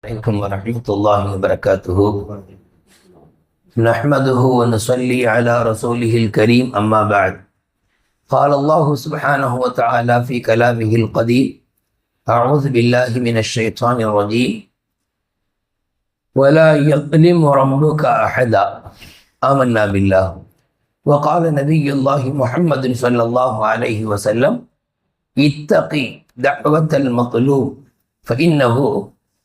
عليكم ورحمة الله وبركاته. نحمده ونصلي على رسوله الكريم أما بعد. قال الله سبحانه وتعالى في كلامه القديم أعوذ بالله من الشيطان الرجيم. ولا يظلم ربك أحدا. آمنا بالله. وقال نبي الله محمد صلى الله عليه وسلم اتقي دعوة المطلوب فإنه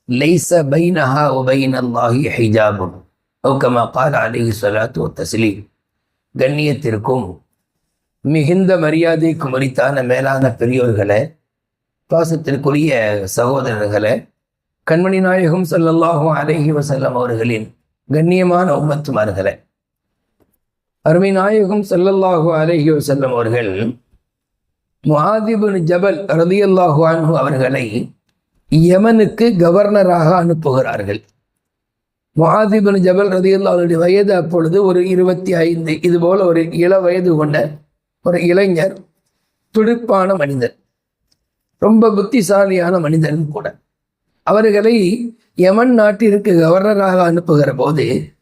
லைச பைனஹா opine அல்லாஹி ஹிஜாபும் ஓகமா பால் அலிஹி சலாத்து ஒ தஸ்லீம். கண்ணியத்திற்கும் மிகுந்த மரியாதைக்கும் மறித்தான மேலான பெரியோர்களை பாசத்திற்குரிய சகோதரர்களை கண்மணி நாயகம் சல்லல்லாஹும் அலஹி வசல்லம் அவர்களின் கண்ணியமான உம்மத்துமார்களை அருமை நாயகம் சல்லல்லாஹு அலஹி வசல்லம் அவர்கள் முஹாதிபின் ஜபல் ரதியல்லாஹு அன்ஹு அவர்களை யமனுக்கு கவர்னராக அனுப்புகிறார்கள். முஹாதிபின் ஜபல் ரதியுல்லாவுடைய வயது அப்பொழுது ஒரு இருபத்தி ஐந்து. இது போல ஒரு இள வயது கொண்ட ஒரு இளைஞர் துடிப்பான மனிதர் ரொம்ப புத்திசாலியான மனிதரும் கூட. அவர்களை யமன் நாட்டிற்கு கவர்னராக அனுப்புகிற போது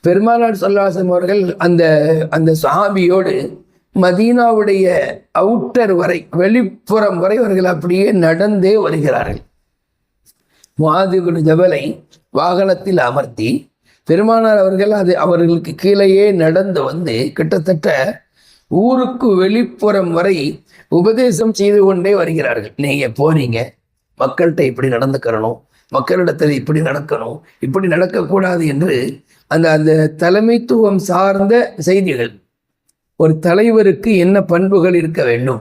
பெருமானார் சொல்லாசம் அவர்கள் அந்த அந்த சஹாபியோடு மதீனாவுடைய அவுட்டர் வரை வெளிப்புறம் வரை அவர்கள் அப்படியே நடந்தே வருகிறார்கள். முஆதிபின் ஜபலை வாகனத்தில் அமர்த்தி பெருமானார் அவர்கள் அது அவர்களுக்கு கீழேயே நடந்து வந்து கிட்டத்தட்ட ஊருக்கு வெளிப்புறம் வரை உபதேசம் செய்து கொண்டே வருகிறார்கள். நீங்கள் போறீங்க. மக்கள்கிட்ட இப்படி நடந்துக்கிறணும் மக்களிடத்தில் இப்படி நடக்கணும். இப்படி நடக்கக்கூடாது என்று அந்த அந்த தலைமைத்துவம் சார்ந்த செய்திகள். ஒரு தலைவருக்கு என்ன பண்புகள் இருக்க வேண்டும்?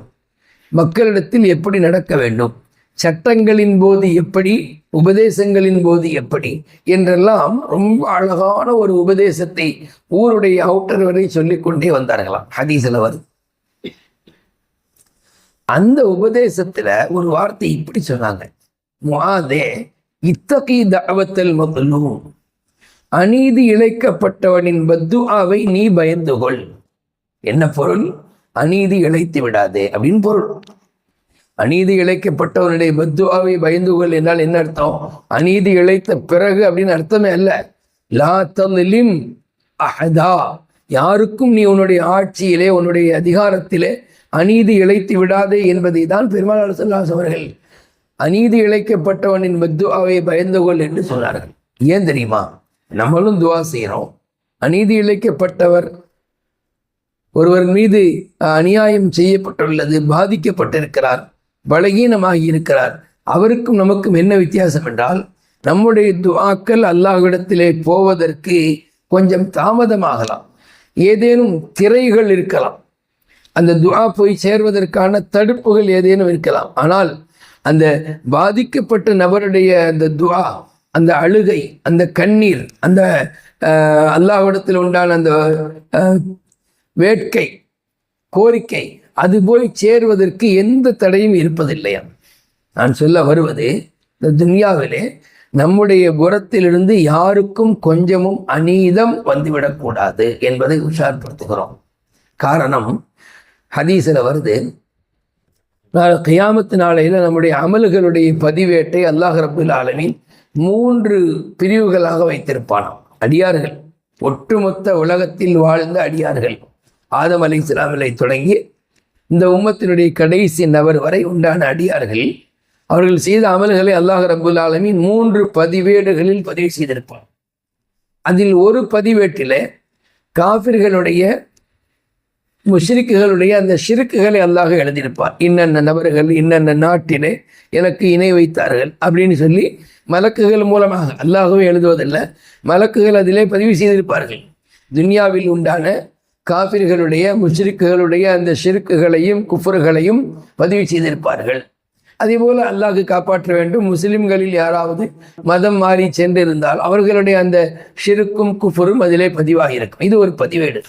மக்களிடத்தில் எப்படி நடக்க வேண்டும்? சட்டங்களின் போது எப்படி உபதேசங்களின் போது எப்படி என்றெல்லாம் ரொம்ப அழகான ஒரு உபதேசத்தை ஊருடைய அவுட்டர் வரை சொல்லிக்கொண்டே வந்தார்களாம். ஹதீஸில் வருது. அந்த உபதேசத்துல ஒரு வார்த்தை இப்படி சொன்னாங்க. முஆதே இத்தகி தாவத்தல் முதலும் அநீதி இழைக்கப்பட்டவனின் பத்துஆவை நீ பயந்து கொள் என்ன பொருள்? அநீதி இழைத்து விடாதே அப்படின்னு பொருள். அநீதி இழைக்கப்பட்டவனுடைய பத்துவாவை பயந்து கொள் என்றால் என்ன அர்த்தம்? அநீதி இழைத்த பிறகு அப்படின்னு அர்த்தமே அல்ல. லா தலிம் அஹதா. யாருக்கும் நீ உன்னுடைய ஆட்சியிலே உன்னுடைய அதிகாரத்திலே அநீதி இழைத்து விடாதே என்பதை தான் பெருமாள் சொல்லாஸ் அவர்கள் அநீதி இழைக்கப்பட்டவனின் பத்துவாவை பயந்து கொள் என்று சொன்னார்கள். ஏன் தெரியுமா? நம்மளும் துவா செய்கிறோம் அநீதி இழைக்கப்பட்டவர் ஒருவர் மீது அநியாயம் செய்யப்பட்டுள்ளது பாதிக்கப்பட்டிருக்கிறார். பலகீனமாகி இருக்கிறார். அவருக்கும் நமக்கும் என்ன வித்தியாசம் என்றால் நம்முடைய துவாக்கள் அல்லாஹ்விடத்திலே போவதற்கு கொஞ்சம் தாமதமாகலாம். ஏதேனும் திரைகள் இருக்கலாம். அந்த துவா போய் சேர்வதற்கான தடுப்புகள் ஏதேனும் இருக்கலாம். ஆனால் அந்த பாதிக்கப்பட்ட நபருடைய அந்த துவா அந்த அழுகை அந்த கண்ணீர் அந்த அல்லாஹ்விடத்தில் உண்டான அந்த வேட்கை கோரிக்கை அது போய் சேருவதற்கு எந்த தடையும் இருப்பதில்லையா நான் சொல்ல வருவது இந்த துன்யாவிலே நம்முடைய புறத்திலிருந்து யாருக்கும் கொஞ்சமும் அநீதம் வந்துவிடக்கூடாது என்பதை உஷார்படுத்துகிறோம். காரணம் ஹதீஸில் வருது கியாமத்து நாளையில் நம்முடைய அமல்களுடைய பதிவேட்டை அல்லாஹ் ரபுல் ஆலமின் மூன்று பிரிவுகளாக வைத்திருப்பானாம். அடியார்கள் ஒட்டுமொத்த உலகத்தில் வாழ்ந்த அடியார்கள். ஆதம் அலி இஸ்லாமிலை தொடங்கி இந்த உம்மத்தினுடைய கடைசி நபர் வரை உண்டான அடியார்கள். அவர்கள் செய்த அமல்களை அல்லாஹ் ரபுல் ஆலமின் மூன்று பதிவேடுகளில் பதிவு செய்திருப்பார். அதில் ஒரு பதிவேட்டில் காபிர்களுடைய முஷ்ரிக்குகளுடைய அந்த ஷிருக்குகளை அல்லாஹ் எழுதியிருப்பார். இன்னென்ன நபர்கள் இன்னென்ன நாட்டிலே எனக்கு இணை வைத்தார்கள் அப்படின்னு சொல்லி மலக்குகள் மூலமாக அல்லாஹவே எழுதுவதில்லை மலக்குகள் அதிலே பதிவு செய்திருப்பார்கள். துன்யாவில் உண்டான காபிர்களுடைய முஷ்ரிக்குகளுடைய அந்த ஷிருக்குகளையும் குஃபர்களையும் பதிவு செய்திருப்பார்கள். அதேபோல் அல்லாஹ் காப்பாற்ற வேண்டும். முஸ்லிம்களில் யாராவது மதம் மாறி சென்றிருந்தால் அவர்களுடைய அந்த ஷிருக்கும் குஃபரும் அதிலே பதிவாகியிருக்கும். இது ஒரு பதிவேடு.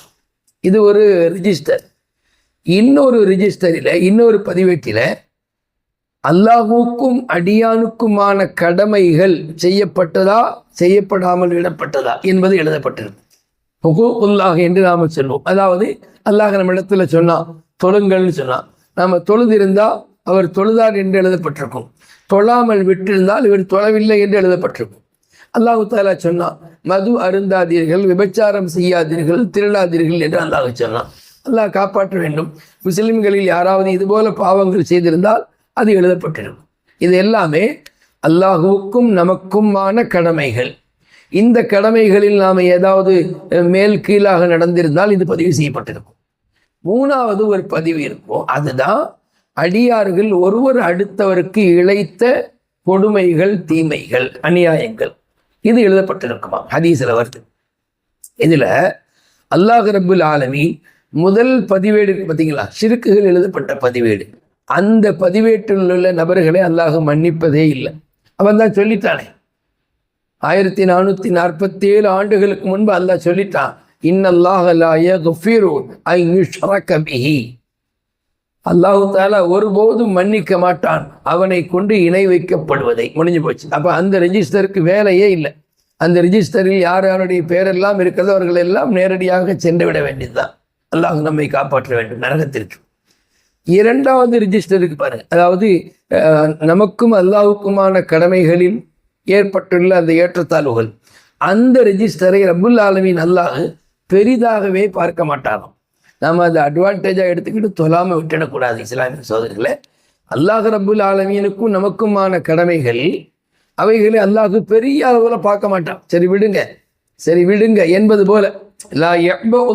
இது ஒரு ரிஜிஸ்டர் இன்னொரு ரிஜிஸ்டரில் இன்னொரு பதிவேட்டில் அல்லாஹுக்கும் அடியானுக்குமான கடமைகள் செய்யப்பட்டதா செய்யப்படாமல் விடப்பட்டதா என்பது எழுதப்பட்டிருக்கு ஹுகூக்குல்லாஹ் என்று நாம் சொல்வோம். அதாவது அல்லாஹ் நம்ம இடத்துல சொன்னான் தொழுங்கள்னு சொன்னான். நாம் தொழுதிருந்தால் அவர் தொழுதார் என்று எழுதப்பட்டிருக்கும். தொழாமல் விட்டிருந்தால் இவர் தொழவில்லை என்று எழுதப்பட்டிருக்கும். அல்லாஹு தாலா சொன்னான் மது அருந்தாதீர்கள் விபச்சாரம் செய்யாதீர்கள் திருடாதீர்கள் என்று அல்லாஹ் சொன்னான். அல்லாஹ் காப்பாற்ற வேண்டும். முஸ்லிம்களில் யாராவது இதுபோல பாவங்கள் செய்திருந்தால் அது எழுதப்பட்டிருக்கும். இது எல்லாமே அல்லாஹுவுக்கும் நமக்குமான கடமைகள். இந்த கடமைகளில் நாம் ஏதாவது மேல் கீழாக நடந்திருந்தால் இது பதிவு செய்யப்பட்டிருக்கும். மூணாவது ஒரு பதிவு இருக்கும். அதுதான் அடியார்கள் ஒருவர் அடுத்தவருக்கு இழைத்த கொடுமைகள் தீமைகள் அநியாயங்கள். இது எழுதப்பட்டிருக்குமா? ஹதீஸில் வருது. இதில் அல்லாஹ் ரபுல் ஆலமி முதல் பதிவேடு பார்த்தீங்களா சிறுக்குகள் எழுதப்பட்ட பதிவேடு. அந்த பதிவேட்டில் உள்ள நபர்களை அல்லாஹ் மன்னிப்பதே இல்லை. அவன் தான் சொல்லித்தானே ஆயிரத்தி நானூற்றி நாற்பத்தி ஏழு ஆண்டுகளுக்கு முன்பு அல்லாஹ் சொல்லிட்டான் அல்லாஹு தாலா ஒருபோதும் மன்னிக்க மாட்டான் அவனை கொண்டு இணை வைக்கப்படுவதை. முடிஞ்சு போச்சு. அப்போ அந்த ரெஜிஸ்டருக்கு வேலையே இல்லை. அந்த ரிஜிஸ்டரில் யார் யாருடைய பேரெல்லாம் இருக்கிறதோ அவர்கள் எல்லாம் நேரடியாக சென்று விட வேண்டியதுதான். அல்லாஹ் நம்மை காப்பாற்ற வேண்டும் நரகத்திற்கு. இரண்டாவது ரிஜிஸ்டருக்கு பாருங்க. அதாவது நமக்கும் அல்லாஹுக்குமான கடமைகளில் ஏற்பட்டுள்ள அந்த ஏற்றத்தாழ்வுகள். அந்த ரெஜிஸ்டரை ரபுல் ஆலமின் அல்லாஹ் பெரிதாகவே பார்க்க மாட்டாராம். நாம் அதை அட்வான்டேஜாக எடுத்துக்கிட்டு தொலாமல் விட்டுடக்கூடாது இஸ்லாமிய சோதரிகளை அல்லாஹ் ரபுல் ஆலமீனுக்கும் நமக்குமான கடமைகள் அவைகளை அல்லாஹ் பெரிய அளவில் பார்க்க மாட்டான். சரி விடுங்க. சரி விடுங்க என்பது போல. லா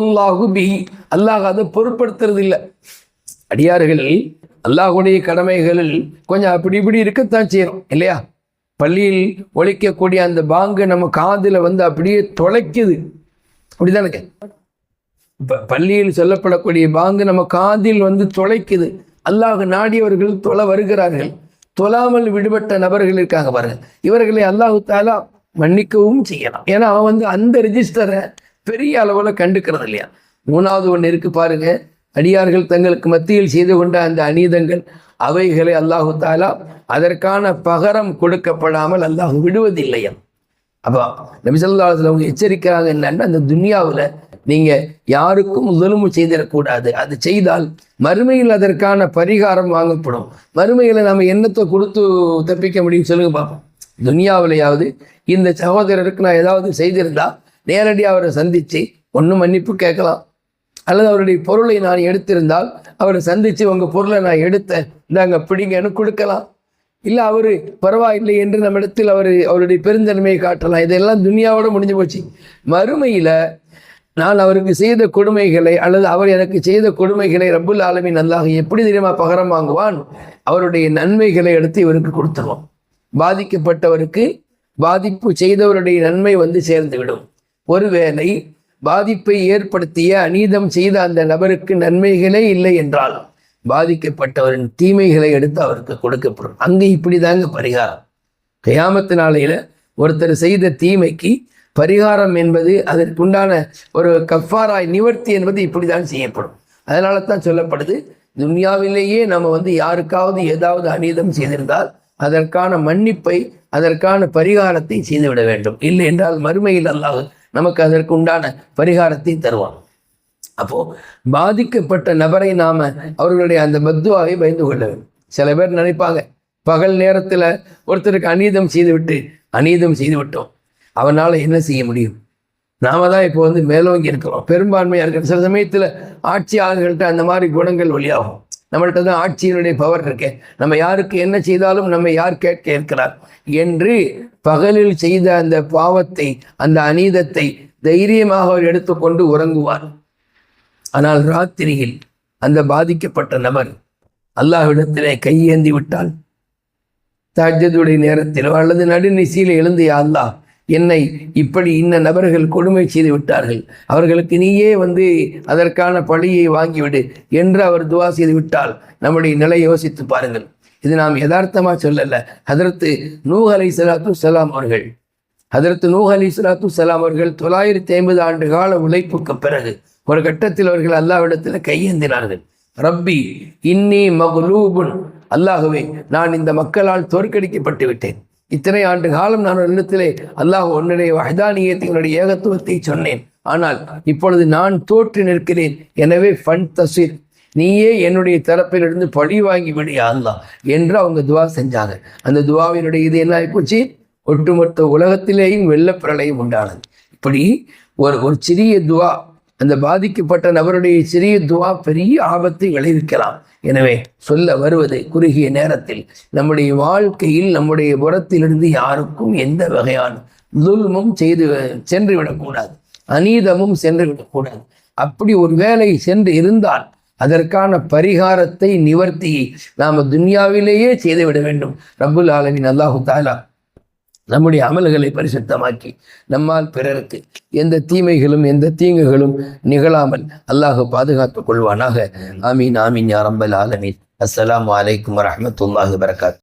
அல்லாஹு பி அல்லாஹ் அதை பொருட்படுத்துறது இல்லை அடியார்கள் அல்லாஹுடைய கடமைகளில் கொஞ்சம் அப்படி இப்படி இருக்கத்தான் செய்கிறோம் இல்லையா? பள்ளியில் ஒழிக்கக்கூடிய அந்த பாங்கு நம்ம காதில் வந்து அப்படியே தொலைக்குது. அப்படிதானுங்க பள்ளியில் சொல்லப்படக்கூடிய பாங்கு நம்ம காதில் வந்து தொலைக்குது. அல்லாஹ் நாடியவர்கள் தொலை வருகிறார்கள். தொலாமல் விடுபட்ட நபர்கள் இருக்காங்க பாருங்க. இவர்களை அல்லாஹு தாலா மன்னிக்கவும் செய்யலாம். ஏன்னா அவன் வந்து அந்த ரிஜிஸ்டரை பெரிய அளவில் கண்டுக்கிறது இல்லையா? மூணாவது ஒன்று இருக்கு பாருங்க. அடியார்கள் தங்களுக்கு மத்தியில் செய்து கொண்ட அந்த அநீதங்கள் அவைகளை அல்லாஹு தாலா அதற்கான பகரம் கொடுக்கப்படாமல் அல்லாஹ் விடுவதில்லையா அப்போ நபிசல்லாத்தில் அவங்க எச்சரிக்கிறாங்க என்னன்னா அந்த துன்யாவில் நீங்கள் யாருக்கும் முதலுமு செய்திடக்கூடாது. அது செய்தால் மறுமையில் அதற்கான பரிகாரம் வாங்கப்படும். மறுமையில் நம்ம என்னத்தை கொடுத்து தப்பிக்க முடியும் சொல்லுங்க பார்ப்போம் துனியாவிலையாவது இந்த சகோதரருக்கு நான் ஏதாவது செய்திருந்தா நேரடியாக அவரை சந்தித்து ஒன்றும் மன்னிப்பு கேட்கலாம். அல்லது அவருடைய பொருளை நான் எடுத்திருந்தால் அவரை சந்தித்து உங்கள் பொருளை நான் எடுத்தேன். இந்தாங்க பிடிங்கன்னு கொடுக்கலாம். இல்லை அவர் பரவாயில்லை என்று நம்ம இடத்தில் அவர் அவருடைய பெருந்தன்மையை காட்டலாம். இதெல்லாம் துனியாவோட முடிஞ்சு போச்சு. மறுமையில் நான் அவருக்கு செய்த கொடுமைகளை அல்லது அவர் எனக்கு செய்த கொடுமைகளை ரபுல் ஆலமி நல்லாக எப்படி தெரியுமா பகரம் வாங்குவான்? அவருடைய நன்மைகளை எடுத்து இவருக்கு கொடுத்துருவோம் பாதிக்கப்பட்டவருக்கு பாதிப்பு செய்தவருடைய நன்மை வந்து சேர்ந்துவிடும். ஒருவேளை பாதிப்பை ஏற்படுத்திய அநீதம் செய்த அந்த நபருக்கு நன்மைகளே இல்லை என்றால் பாதிக்கப்பட்டவரின் தீமைகளை எடுத்து அவருக்கு கொடுக்கப்படும். அங்கே இப்படி தாங்க பரிகாரம். கையாமத்து நாளையில் ஒருத்தர் செய்த தீமைக்கு பரிகாரம் என்பது அதற்குண்டான ஒரு கஃபாராய் நிவர்த்தி என்பது இப்படி தான் செய்யப்படும். அதனால தான் சொல்லப்படுது துன்யாவிலேயே நம்ம வந்து யாருக்காவது ஏதாவது அநீதம் செய்திருந்தால் அதற்கான மன்னிப்பை அதற்கான பரிகாரத்தை செய்துவிட வேண்டும். இல்லை என்றால் மறுமையில் அல்லாஹ் நமக்கு அதற்கு உண்டான பரிகாரத்தை தருவான். அப்போ பாதிக்கப்பட்ட நபரை நாம அவர்களுடைய அந்த பத்துவாவை பயந்து கொள்ள வேண்டும். சில பேர் நினைப்பாங்க பகல் நேரத்தில் ஒருத்தருக்கு அநீதம் செய்துவிட்டு அநீதம் செய்து விட்டோம் அவனால் என்ன செய்ய முடியும்? நாம தான் இப்போ வந்து மேலோங்கி இருக்கிறோம். பெரும்பான்மையாக இருக்கிற சில சமயத்தில் ஆட்சியாளர்கள்ட்ட அந்த மாதிரி குணங்கள் வழியாகும் நம்மள்கிட்ட தான் ஆட்சியினுடைய பவர் இருக்கு. நம்ம யாருக்கு என்ன செய்தாலும் நம்ம யார் கேட்க இருக்கிறார்? என்று பகலில் செய்த அந்த பாவத்தை அந்த அநீதத்தை தைரியமாக அவர் எடுத்துக்கொண்டு உறங்குவார். ஆனால் ராத்திரியில் அந்த பாதிக்கப்பட்ட நபர் அல்லாஹ்விடத்திலே கையேந்தி விட்டால் தாஜதுடைய நேரத்திலோ அல்லது நடுநிசையில் எழுந்து அல்லாஹ் என்னை இப்படி இன்ன நபர்கள் கொடுமை செய்து விட்டார்கள். அவர்களுக்கு நீயே வந்து அதற்கான பழியை வாங்கிவிடு என்று அவர் துவா செய்து விட்டால் நம்முடைய நிலை யோசித்து பாருங்கள். இது நாம் யதார்த்தமாக சொல்லல. அதற்கு நூஹ் அலை சலாத்து சலாம் அவர்கள். அதற்கு நூஹ் அலி சலாத்து சலாம் அவர்கள் தொள்ளாயிரத்தி ஐம்பது ஆண்டு கால உழைப்புக்கு பிறகு ஒரு கட்டத்தில் அவர்கள் அல்லாவிடத்தில் கையேந்தினார்கள். ரப்பி இன்னி மகுலூபுன். அல்லாகவே நான் இந்த மக்களால் தோற்கடிக்கப்பட்டு விட்டேன். இத்தனை ஆண்டு காலம் நான் இடத்திலே அல்லாஹ் உன்னுடைய வஹதானியத்தினுடைய ஏகத்துவத்தை சொன்னேன். ஆனால் இப்பொழுது நான் தோற்று நிற்கிறேன். எனவே ஃபன் தசீர் நீயே என்னுடைய தரப்பிலிருந்து பழி வாங்கி விடியா அல்லா என்று அவங்க துவா செஞ்சாங்க. அந்த துவாவினுடைய இது என்ன ஆகிப்போச்சு ஒட்டுமொத்த உலகத்திலேயும் வெள்ளப்பிரளயம் உண்டானது. இப்படி ஒரு ஒரு சிறிய துவா அந்த பாதிக்கப்பட்ட நபருடைய சிறிய துவா பெரிய ஆபத்தை விளைவிக்கலாம். எனவே சொல்ல வருவது குறுகிய நேரத்தில் நம்முடைய வாழ்க்கையில் நம்முடைய புறத்திலிருந்து யாருக்கும் எந்த வகையான துல்மும் செய்து சென்று விடக்கூடாது அநீதமும் சென்று விடக்கூடாது அப்படி ஒரு வேலை சென்று இருந்தால் அதற்கான பரிகாரத்தை நிவர்த்தியை நாம் துன்யாவிலேயே செய்துவிட வேண்டும். ரபுல் ஆலமின் அல்லாஹு தாலா நம்முடைய அமல்களை பரிசுத்தமாக்கி நம்மால் பிறருக்கு எந்த தீமைகளும் எந்த தீங்குகளும் நிகழாமல் அல்லாஹ் பாதுகாத்துக் கொள்வானாக. ஆமீன் ஆமீன் யாரம்பல் ஆலமீன். அஸ்லாம் அலைக்கும் வரஹ்மத்துல்லாஹி வரகாத்